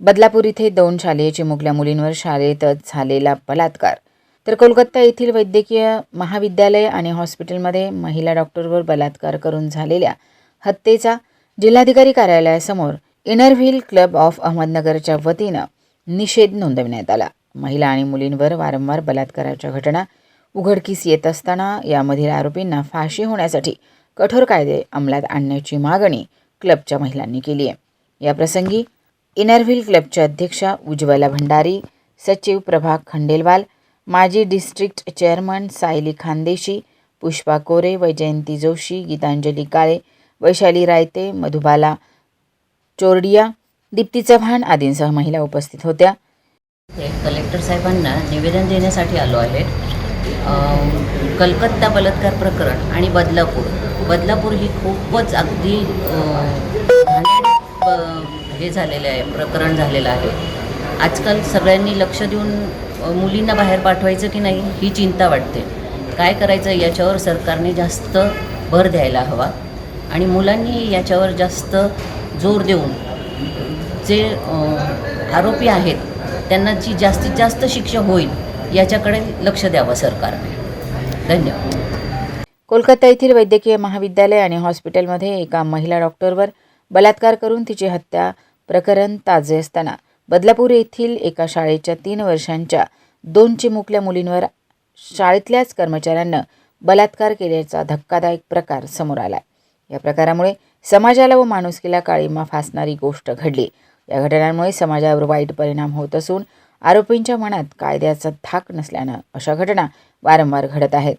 बदलापूर इथे दोन शालेय चिमुकल्या मुलींवर शाळेतच झालेला बलात्कार. तर कोलकाता येथील वैद्यकीय महाविद्यालय आणि हॉस्पिटलमध्ये महिला डॉक्टरवर बलात्कार करून झालेल्या हत्येचा जिल्हाधिकारी कार्यालयासमोर इनरव्हील क्लब ऑफ अहमदनगरच्या वतीनं निषेध नोंदविण्यात आला. महिला आणि मुलींवर वारंवार बलात्काराच्या घटना उघडकीस येत असताना यामधील आरोपींना फाशी होण्यासाठी कठोर कायदे अंमलात आणण्याची मागणी क्लबच्या महिलांनी केली आहे. याप्रसंगी इनरव्हील क्लबच्या अध्यक्षा उज्ज्वला भंडारी सचिव प्रभाग खंडेलवाल माजी डिस्ट्रिक्ट चेअरमन सायली खानदेशी पुष्पा कोरे वैजयंती जोशी गीतांजली काळे वैशाली रायते मधुबाला चोरडिया दीप्ती चव्हाण आदींसह महिला उपस्थित होत्या. हे कलेक्टर साहेबांना निवेदन देण्यासाठी आलो आहे. कलकत्ता बलात्कार प्रकरण आणि बदलापूर. बदलापूर ही खूपच अगदी हे झालेलं आहे प्रकरण झालेलं आहे. आजकाल सगळ्यांनी लक्ष देऊन मुलींना बाहेर पाठवायचं की नाही ही चिंता वाटते. काय करायचं याच्यावर सरकारने जास्त भर द्यायला हवा आणि मुलांनी याच्यावर जास्त जोर देऊन जे आरोपी आहेत त्यांना जी जास्तीत जास्त शिक्षा होईल याच्याकडे लक्ष द्यावं सरकारने. धन्यवाद. कोलकाता येथील वैद्यकीय महाविद्यालय आणि हॉस्पिटलमध्ये एका महिला डॉक्टरवर बलात्कार करून तिची हत्या प्रकरण ताजे असताना बदलापूर येथील एका शाळेच्या तीन वर्षांच्या दोन चिमुकल्या मुलींवर शाळेतल्याच कर्मचाऱ्यांनं बलात्कार केल्याचा धक्कादायक प्रकार समोर आला या प्रकारामुळे समाजाला व माणुसकीला काळीमा फासणारी गोष्ट घडली. या घटनांमुळे समाजावर वाईट परिणाम होत असून आरोपींच्या मनात कायद्याचा धाक नसल्यानं अशा घटना वारंवार घडत आहेत.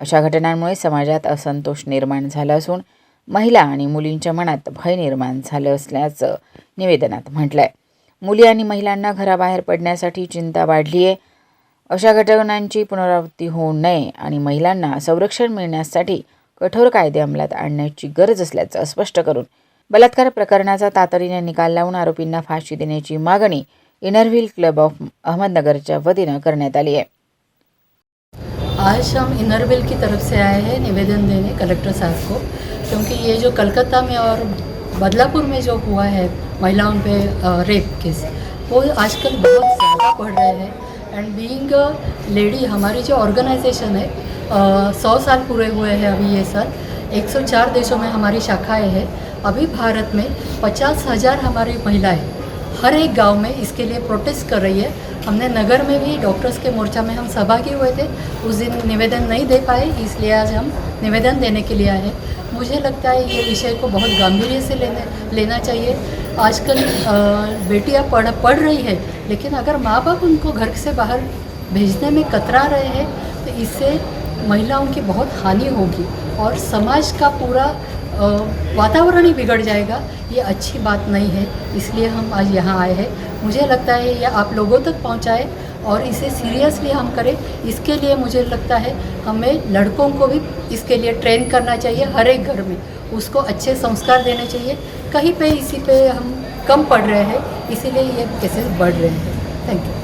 अशा घटनांमुळे समाजात असंतोष निर्माण झाला असून महिला आणि मुलींच्या मनात भय निर्माण झालं असल्याचं निवेदनात म्हटलंय. मुली आणि महिलांना घराबाहेर पडण्यासाठी चिंता वाढली आहे अशा घटनांची पुनरावृत्ती होऊ नये आणि महिलांना संरक्षण मिळण्यासाठी कठोर कायदे अंमलात आणण्याची गरज असल्याचं स्पष्ट करून बलात्कार प्रकरणाचा तातडीने निकाल लावून आरोपींना फाशी देण्याची मागणी इनरव्हील क्लब ऑफ अहमदनगरच्या वतीनं करण्यात आली आहे आज हम इनरविल की तरफ़ से आए हैं निवेदन देने कलेक्टर साहब को, क्योंकि ये जो कलकत्ता में और बदलापुर में जो हुआ है महिलाओं पे रेप केस वो आजकल बहुत ज़्यादा बढ़ रहे हैं। एंड बीइंग लेडी हमारी जो ऑर्गेनाइजेशन है सौ साल पूरे हुए हैं अभी ये साल। 104 देशों में हमारी शाखाएँ हैं। अभी भारत में पचास हज़ार हमारी महिलाएँ हर एक गाँव में इसके लिए प्रोटेस्ट कर रही है। हमने नगर में भी डॉक्टर्स के मोर्चा में हम सहभागी हुए थे। उस दिन निवेदन नहीं दे पाए, इसलिए आज हम निवेदन देने के लिए आए मुझे लगता है ये विषय को बहुत गंभीर से लेने, लेना चाहिए। आजकल बेटियाँ पढ़ पढ़ रही है, लेकिन अगर माँ बाप उनको घर से बाहर भेजने में कतरा रहे हैं तो इससे महिलाओं की बहुत हानि होगी और समाज का पूरा वातावरण ही बिगड़ जाएगा, ये अच्छी बात नहीं है, इसलिए हम आज यहाँ आए हैं। मुझे लगता है ये आप लोगों तक पहुँचाए और इसे सीरियसली हम करें। इसके लिए मुझे लगता है हमें लड़कों को भी इसके लिए ट्रेन करना चाहिए हर एक घर में। उसको अच्छे संस्कार देने चाहिए। कहीं पे इसी पे हम कम पढ़ रहे हैं, इसीलिए ये केसेस बढ़ रहे हैं। Thank you